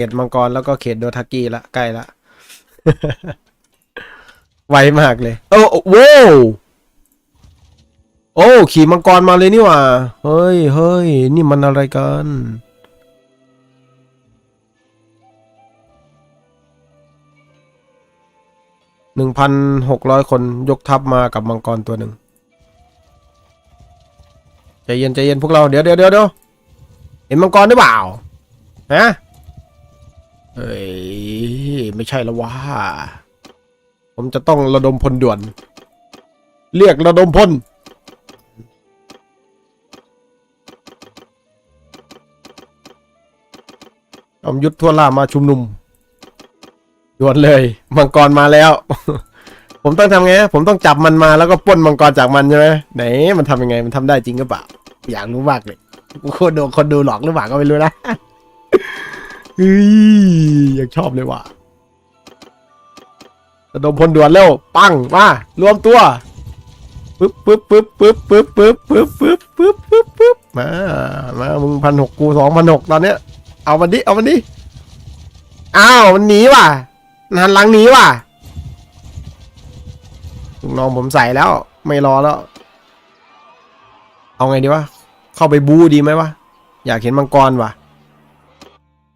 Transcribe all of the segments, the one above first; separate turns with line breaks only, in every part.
ขตมังกรแล้วก็เขตโดทากิละใกล้ละ ไวมากเลย โอ้โอ้โว้โอ้ ขี่มังกรมาเลยนี่หว่า เฮ้ยเฮ้ยนี่มันอะไรกันหนึ่งพันหกร้อยคนยกทัพมากับมังกรตัวหนึ่งใจเย็นใจเย็นพวกเราเดียวเดี๋ยวเดี๋ยวเดี๋ยวเห็นมังกรหรือเปล่าฮะ เฮ้ย ไม่ใช่แล้วว่า ผมจะต้องระดมพลด่วน เรียกระดมพลจอมยุทธทั่วล่ามาชุมนุมด่วนเลย มังกรมาแล้ว ผมต้องทำไง ผมต้องจับมันมาแล้วก็ป้นมังกรจากมันใช่ไหมไหน มันทำยังไง มันทำได้จริงหรือเปล่า อยากรู้มากเลยคนดูคนดูหลอกหรือเปล่าก็ไม่รู้นะ เฮ้ยอยากชอบเลยว่ะระดมพลด่วนเร็ว ปัง มา รวมตัวปึ๊บปึ๊บปึ๊บปึ๊บปึ๊บปึ๊บปึ๊บปึ๊บปึ๊บปึ๊บปึ๊บมา มา มึงพันหกกูสองพันหกตอนเนี้ย เอามันดิ เอามันดิ อ้าว มันหนีว่ะหันหลังหนีว่ะลูกน้องผมใส่แล้ว ไม่รอแล้ว เอาไงดีวะ เข้าไปบูดีไหมวะ อยากเห็นมังกรว่ะ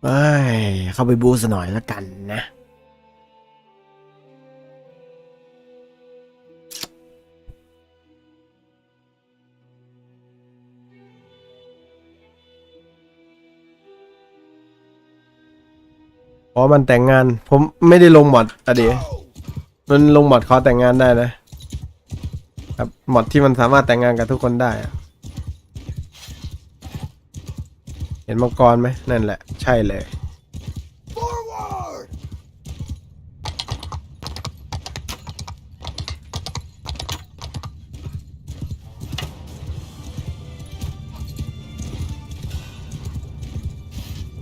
เอ้ยเข้าไปบูสหน่อยแล้วกันนะ อ๋อ มันแต่งงาน ผมไม่ได้ลงหมดอะเดีมันลงหมดขอแต่งงานได้นะครับหมดที่มันสามารถแต่งงานกับทุกคนได้อะ เห็นมังกรไหมนั่นแหละ ใช่เลย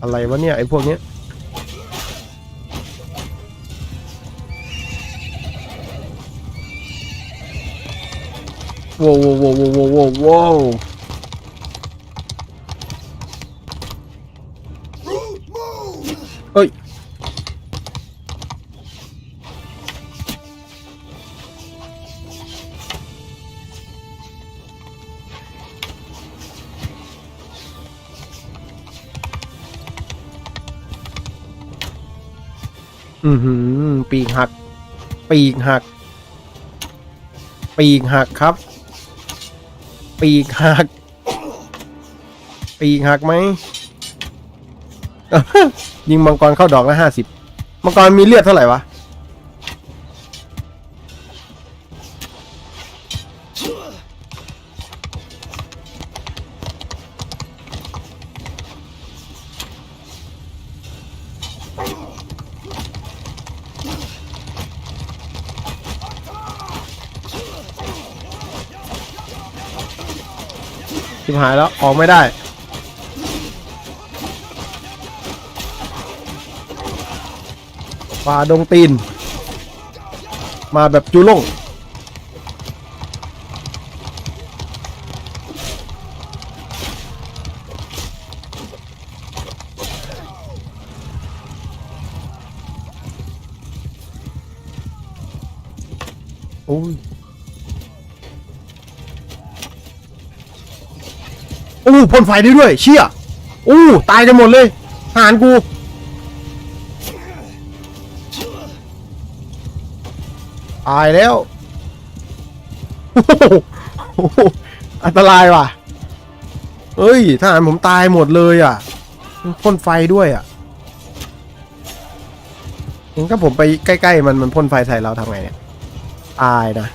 อะไรวะเนี่ย ไอ้พวกเนี้ยว้าวว้าวว้าวว้าวว้าว อือหือ ปีกหัก ปีกหัก ปีกหักครับ ปีกหัก ปีกหักไหมยิงมังกรเข้าดอกละห้าสิบมังกรมีเลือดเท่าไหร่วะ บหายแล้ว ออกไม่ได้ ป่าดงตีน มาแบบจูลงโอ้ย อ้พ่นไฟได้ด้วย เชี่ยโอ้ตายกันหมดเลยหารกู ตายแล้วอันตรายว่ะ เฮ้ยทหารผมตายหมดเลยอะพ่นไฟด้วยอะเองถ้าผมไปใกล้ ๆ มันมันพ่นไฟใส่เราทำไงเนี่ย ตายนะ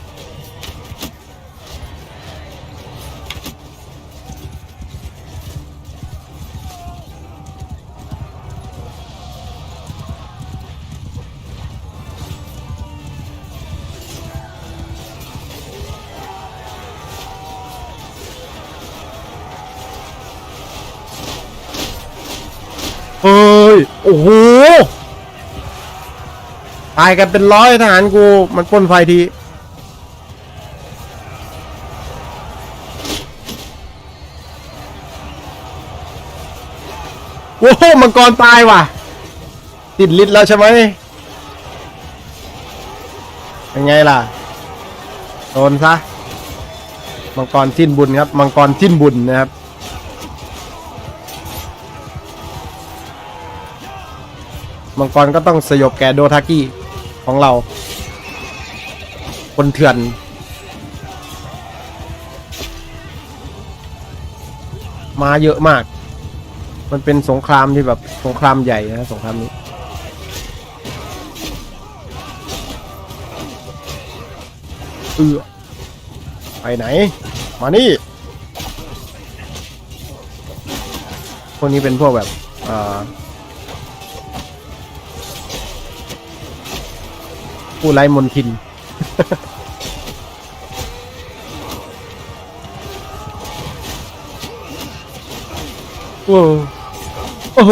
โอ้โหตายกันเป็นร้อยทหารกู มันป้นไฟที โอ้โหมังกรตายว่ะ ติดลิดแล้วใช่ไหมยังไงล่ะโดนซะ มังกรสิ้นบุญครับ มังกรสิ้นบุญนะครับ มังกรก็ต้องสยบแกโดทากิของเรา คนเถื่อน มาเยอะมาก มันเป็นสงครามที่แบบสงครามใหญ่นะสงครามนี้ เออไปไหน มานี่พวกนี้เป็นพวกแบบอ่า ผู้ไร้มนทิน โอ้โอ้โห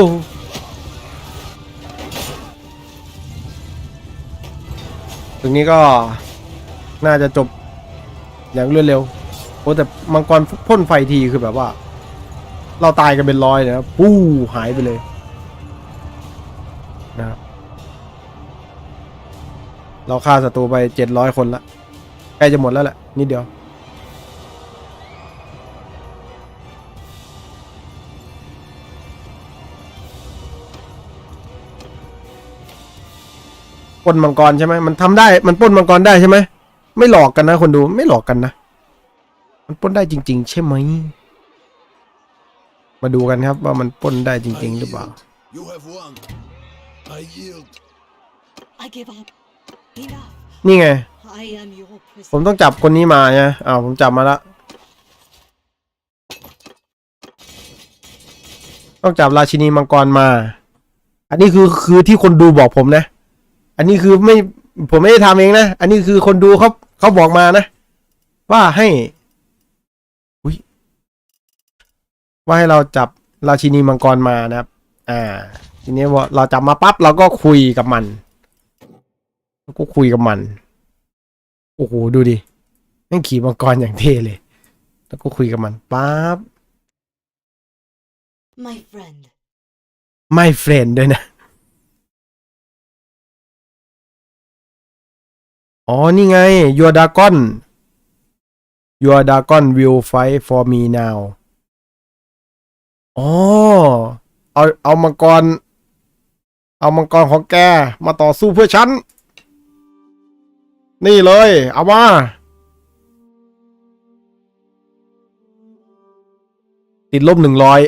ตรงนี้ก็น่าจะจบอย่างรวดเร็วโอ้แต่มังกรพ่นไฟทีคือแบบว่า เราตายกันเป็นร้อยนะครับปู้หายไปเลยนะครับ เราฆ่าศัตรูไปเจ็ดร้อยคนละใกล้จะหมดแล้วแหละนิดเดียวปล้นมังกรใช่ไหมมันทำได้มันปล้นมังกรได้ใช่ไหมไม่หลอกกันนะคนดูไม่หลอกกันนะ มันปล้นได้จริง ๆ ใช่ไหมมาดูกันครับว่ามันปล้นได้จริง ๆ หรือเปล่า
You have won. I yield.
I give up.
นี่ไง ผมต้องจับคนนี้มาไงอ้าวผมจับมาละต้องจับราชินีมังกรมา อันนี้คือคือที่คนดูบอกผมนะ อันนี้คือไม่ผมไม่ได้ทำเองนะ อันนี้คือคนดูเขาเขาบอกมานะ ว่าให้อุยว่าให้เราจับราชินีมังกรมานะครับ อ่า ทีนี้ว่าเราจับมาปั๊บเราก็คุยกับมัน ก็คุยกับมัน โอ้โห ดูดิแม่งขี่มังกรอย่างเท่เลย แล้วก็คุยกับมันปั๊บ
My friend.
ไม่เฟรนด้วยนะ อ๋อ นี่ไง your dragon your dragon will fight for me now อ๋อ เอา เอามังกร เอามังกรของแก มาต่อสู้เพื่อฉัน นี่เลย เอามาติดลบหนึ่งร้อย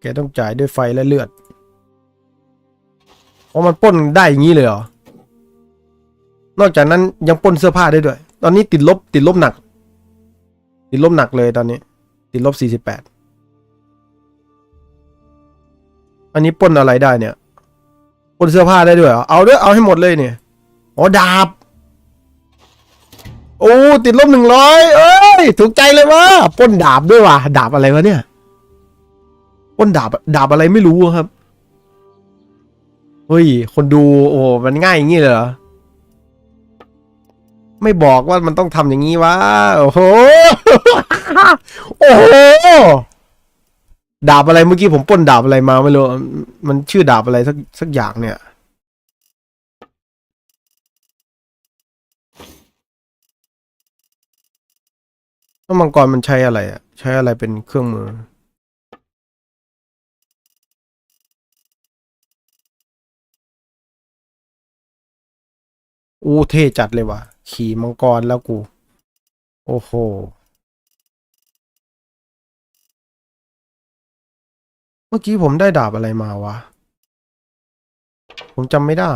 แกต้องจ่ายด้วยไฟและเลือดอ๋อมันป้นได้อย่างนี้เลยเหรอ นอกจากนั้นยังป้นเสื้อผ้าได้ด้วย ตอนนี้ติดลบติดลบหนัก ติดลบหนักเลยตอนนี้ ติดลบสี่สิบแปดอันนี้ป้นอะไรได้เนี่ย ปนเสื้อผ้าได้ด้วยเหรอเอาด้วยเอาให้หมดเลยเนี่ยอ๋อดาบ โอ้ติดลบหนึ่งร้อยเอ้ยถูกใจเลยว่าป้นดาบด้วยว่ะดาบอะไรวะเนี่ยปล้นดาบดาบอะไรไม่รู้ครับเฮ้ยคนดูโอ้มันง่ายอย่างนี้เลยเหรอไม่บอกว่ามันต้องทำอย่างนี้วะโอ้โหโอ้โห ดาบอะไรเมื่อกี้ผมป้นดาบอะไรมาไม่รู้มันชื่อดาบอะไรสักสักอย่างเนี่ยแล้วมังกรมันใช้อะไรอะ ใช้อะไรเป็นเครื่องมือ อู้เท่จัดเลยว่ะ ขี่มังกรแล้วกู โอ้โห มื่อกี้ผมได้ดาบอะไรมาวะ ผมจำไม่ได้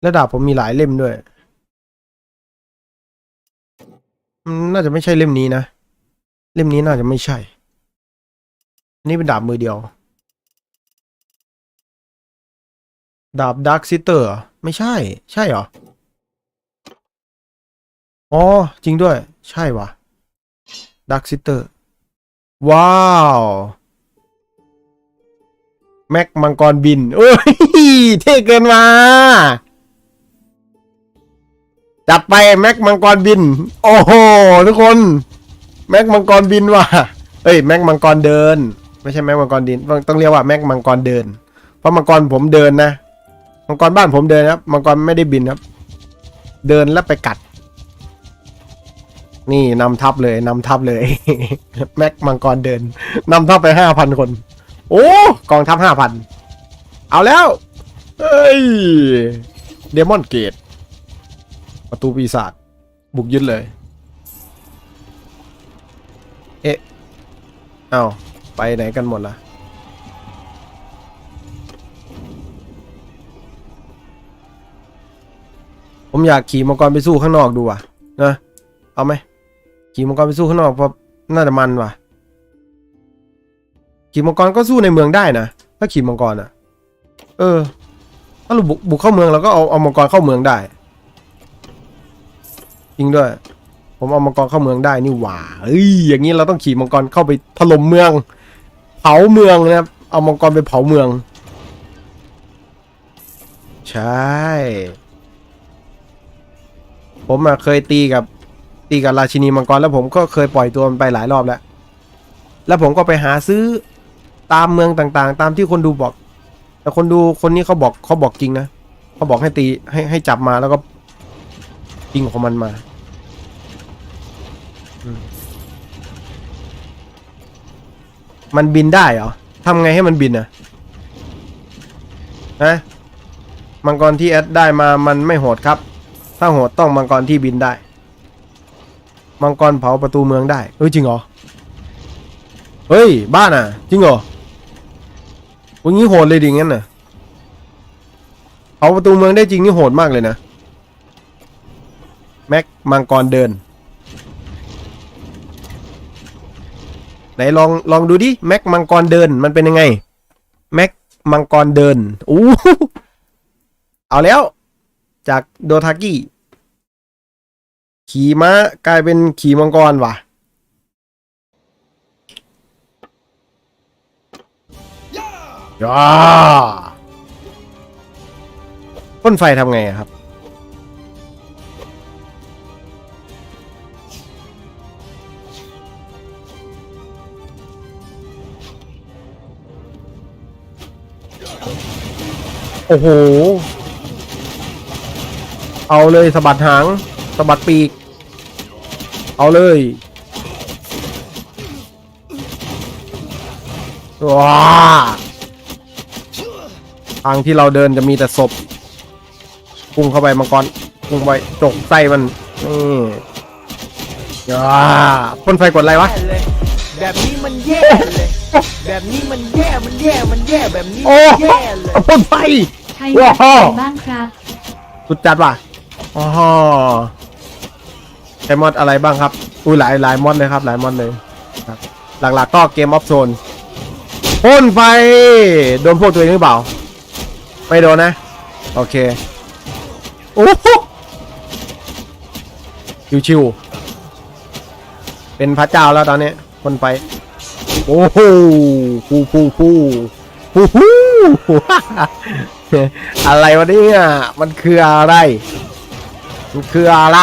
และดาบผมมีหลายเล่มด้วย น่าจะไม่ใช่เล่มนี้นะ เล่มนี้น่าจะไม่ใช่นนี้เป็นดาบมือเดียว ดาบดาร์คซิเตอร์ไม่ใช่ ใช่เหรอ อ๋อ จริงด้วย ใช่วะดาร์คซิเตอร์ ว้าว แม็กมังกรบิน โอ้ย เท่เกินมา จัดไปแม็กมังกรบิน โอ้โห ทุกคน แม็กมังกรบินว่ะเอ้ยแม็กมังกรเดิน ไม่ใช่แม็กมังกรดิน ต้องเรียกว่าแม็กมังกรเดิน เพราะมังกรผมเดินนะ มังกรบ้านผมเดินครับ มังกรไม่ได้บินครับ เดินแล้วไปกัด นี่นำทัพเลยนำทัพเลย แม็กมังกรเดินนำทัพไปห้าพันคน โอ้กองทัพห้าพันเอาแล้วเฮ้ยเดมอนเกตประตูปีศาจบุกยึดเลย เอ๊ะเอาไปไหนกันหมดล่ะผมอยากขี่มังกรไปสู้ข้างนอกดูว่ะนะ เอาไหม ขี่มังกรไปสู้ข้างนอกเพราะน่าจะมันว่ะ ขี่มังกรก็สู้ในเมืองได้นะถ้าขี่มังกรอะ เออ ถ้าเราบุกบุกเข้าเมืองเราก็เอาเอามังกรเข้าเมืองได้จริงด้วย ผมเอามังกรเข้าเมืองได้นี่หว่าเอ้ยอย่างนี้เราต้องขี่มังกรเข้าไปถล่มเมือง เผาเมืองนะครับเอามังกรไปเผาเมือง ใช่ ผมเคยตีกับ ตีกับราชินีมังกรแล้วผมก็เคยปล่อยตัวมันไปหลายรอบแล้ว แล้วผมก็ไปหาซื้อตามเมืองต่างๆ ตามที่คนดูบอก แต่คนดูคนนี้เขาบอกเขาบอกจริงนะเขาบอกให้ตีให้ให้จับมาแล้วก็ยิงของมันมาอมันบินได้เหรอทำไงให้มันบินอะฮะมังกรที่แอดได้มามันไม่โหดครับ ถ้าโหดต้องมังกรที่บินได้ มังกรเผาประตูเมืองได้เฮ้ยจริงเหรอ เฮ้ย บ้านอะ จริงเหรอวันนี้โหดเลยดิงั้นน่ะเผาประตูเมืองได้จริงนี่โหดมากเลยนะ แม็กมังกรเดิน ไหนลองลองดูดิแม็กมังกรเดินมันเป็นยังไง แม็กมังกรเดิน อู้ เอาแล้ว จากโดทากิ ขี่ม้ากลายเป็นขี่มังกรว่ะ ย่าพ่นไฟทำไงอะครับ โอ้โห เอาเลยสะบัดหาง สะบัดปีก เอาเลยว้าทางที่เราเดินจะมีแต่ศพพุ่งเข้าไปมังกรพุ่งไปจกไส้มันนี่ย่าพ่นไฟกดอะไรวะ
แย่เลยแบบนี้มันแย่เลยแบบนี้มันแย่มันแย่มันแย่แบบนี้
โอ้
มันแย่เลย
พ่นไฟ
ใครอยาก
ว้าว
ไปบ้างครับ
สุดจัดว่ะอ๋อ ใช้มอดอะไรบ้างครับอุ้ยหลายหลายมอดเลยครับ หลายมอดเลยครับหลักๆก็เกมออฟโซนพ่นไฟ โดนพวกตัวเองหรือเปล่า ไม่โดนนะ โอเค โอ้โหชิวๆเป็นพระเจ้าแล้วตอนนี้พ่นไฟ โอ้โหฟูฟูฟูฟูฟูอะไรวะเนี่ยมันคืออะไร มันคืออะไร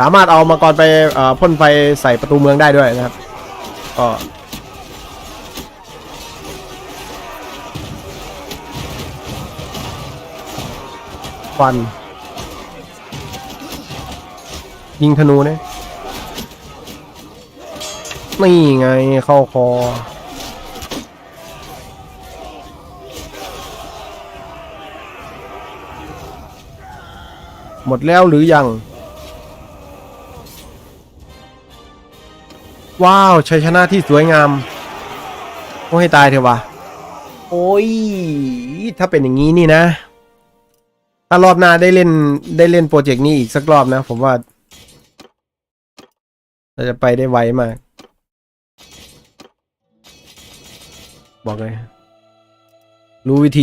สามารถเอามังกรไปพ่นไฟใส่ประตูเมืองได้ด้วยนะครับก็ฟัน ยิงธนูเนี่ยนี่ไงเข้าคอหมดแล้วหรือยัง ว้าวชัยชนะที่สวยงามโอ้ให้ตายเถอะวะโอ้ย ถ้าเป็นอย่างนี้นี่นะ ถ้ารอบหน้าได้เล่นได้เล่นโปรเจกต์นี้อีกสักรอบนะ ผมว่าเราจะไปได้ไวมาก บอกเลย รู้วิธี